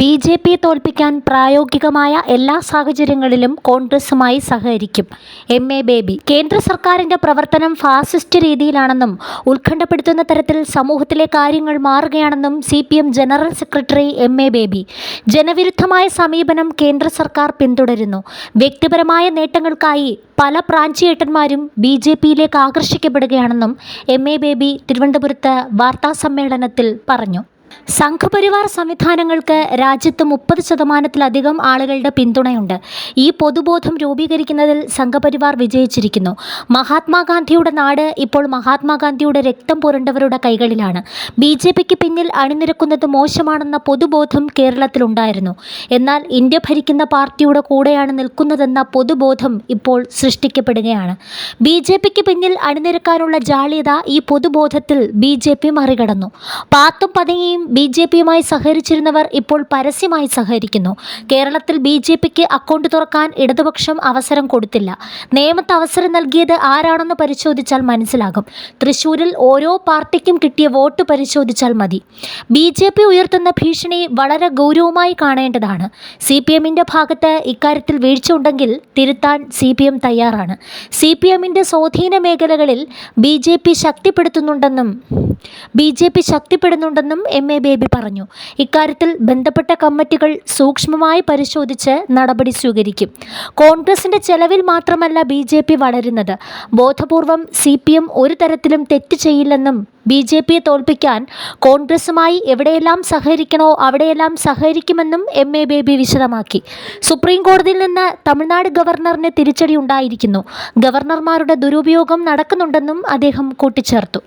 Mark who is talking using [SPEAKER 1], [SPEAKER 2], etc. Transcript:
[SPEAKER 1] B J പിയെ തോൽപ്പിക്കാൻ പ്രായോഗികമായ എല്ലാ സാഹചര്യങ്ങളിലും കോൺഗ്രസുമായി സഹകരിക്കും. എം എ ബേബി കേന്ദ്ര സർക്കാരിന്റെ പ്രവർത്തനം ഫാസിസ്റ്റ് രീതിയിലാണെന്നും ഉത്കണ്ഠപ്പെടുത്തുന്ന തരത്തിൽ സമൂഹത്തിലെ കാര്യങ്ങൾ മാറുകയാണെന്നും C P general secretary M A Baby ജനവിരുദ്ധമായ സമീപനം കേന്ദ്ര സർക്കാർ പിന്തുടരുന്നു. വ്യക്തിപരമായ നേട്ടങ്ങൾക്കായി പല പ്രാഞ്ചിയേട്ടന്മാരും ബി ജെ പിയിലേക്ക് ആകർഷിക്കപ്പെടുകയാണെന്നും എം എ ബേബി തിരുവനന്തപുരത്ത് വാർത്താസമ്മേളനത്തിൽ പറഞ്ഞു. സംഘപരിവാർ സംവിധാനങ്ങൾക്ക് രാജ്യത്ത് മുപ്പത് ശതമാനത്തിലധികം ആളുകളുടെ പിന്തുണയുണ്ട്. ഈ പൊതുബോധം രൂപീകരിക്കുന്നതിൽ സംഘപരിവാർ വിജയിച്ചിരിക്കുന്നു. മഹാത്മാഗാന്ധിയുടെ നാട് ഇപ്പോൾ മഹാത്മാഗാന്ധിയുടെ രക്തം പുരണ്ടവരുടെ കൈകളിലാണ്. ബി ജെ പിക്ക് പിന്നിൽ അണിനിരക്കുന്നത് മോശമാണെന്ന പൊതുബോധം കേരളത്തിലുണ്ടായിരുന്നു. എന്നാൽ ഇന്ത്യ ഭരിക്കുന്ന പാർട്ടിയുടെ കൂടെയാണ് നിൽക്കുന്നതെന്ന പൊതുബോധം ഇപ്പോൾ സൃഷ്ടിക്കപ്പെടുകയാണ്. ബി ജെ പിക്ക് പിന്നിൽ അണിനിരക്കാനുള്ള ജാള്യത ഈ പൊതുബോധത്തിൽ ബി ജെ പി മറികടന്നു. പാത്തും പതുങ്ങിയും ബി ജെ പിയുമായി സഹകരിച്ചിരുന്നവർ ഇപ്പോൾ പരസ്യമായി സഹകരിക്കുന്നു. കേരളത്തിൽ ബി ജെ പിക്ക് അക്കൗണ്ട് തുറക്കാൻ ഇടതുപക്ഷം അവസരം കൊടുത്തില്ല. നിയമത്ത് അവസരം നൽകിയത് ആരാണെന്ന് പരിശോധിച്ചാൽ മനസ്സിലാകും. തൃശൂരിൽ ഓരോ പാർട്ടിക്കും കിട്ടിയ വോട്ട് പരിശോധിച്ചാൽ മതി. ബി ജെ പി ഉയർത്തുന്ന ഭീഷണി വളരെ ഗൗരവമായി കാണേണ്ടതാണ്. സി പി എമ്മിന്റെ ഭാഗത്ത് ഇക്കാര്യത്തിൽ വീഴ്ച ഉണ്ടെങ്കിൽ തിരുത്താൻ സി പി എം തയ്യാറാണ്. സി പി എമ്മിന്റെ സ്വാധീന മേഖലകളിൽ ബി ജെ പി ശക്തിപ്പെടുത്തുന്നുണ്ടെന്നും ബി ജെ പി ശക്തിപ്പെടുന്നുണ്ടെന്നും എം എ ബേബി പറഞ്ഞു. ഇക്കാര്യത്തിൽ ബന്ധപ്പെട്ട കമ്മിറ്റികൾ സൂക്ഷ്മമായി പരിശോധിച്ച് നടപടി സ്വീകരിക്കും. കോൺഗ്രസിന്റെ ചെലവിൽ മാത്രമല്ല ബി ജെ പി വളരുന്നത്. ബോധപൂർവം സി പി എം ഒരു തരത്തിലും തെറ്റ് ചെയ്യില്ലെന്നും ബി ജെ പിയെ തോൽപ്പിക്കാൻ കോൺഗ്രസുമായി എവിടെയെല്ലാം സഹകരിക്കണോ അവിടെയെല്ലാം സഹകരിക്കുമെന്നും എം എ ബേബി വിശദമാക്കി. സുപ്രീം കോടതിയിൽ നിന്ന് തമിഴ്നാട് ഗവർണറിന് തിരിച്ചടി ഉണ്ടായിരിക്കുന്നു. ഗവർണർമാരുടെ ദുരുപയോഗം നടക്കുന്നുണ്ടെന്നും അദ്ദേഹം കൂട്ടിച്ചേർത്തു.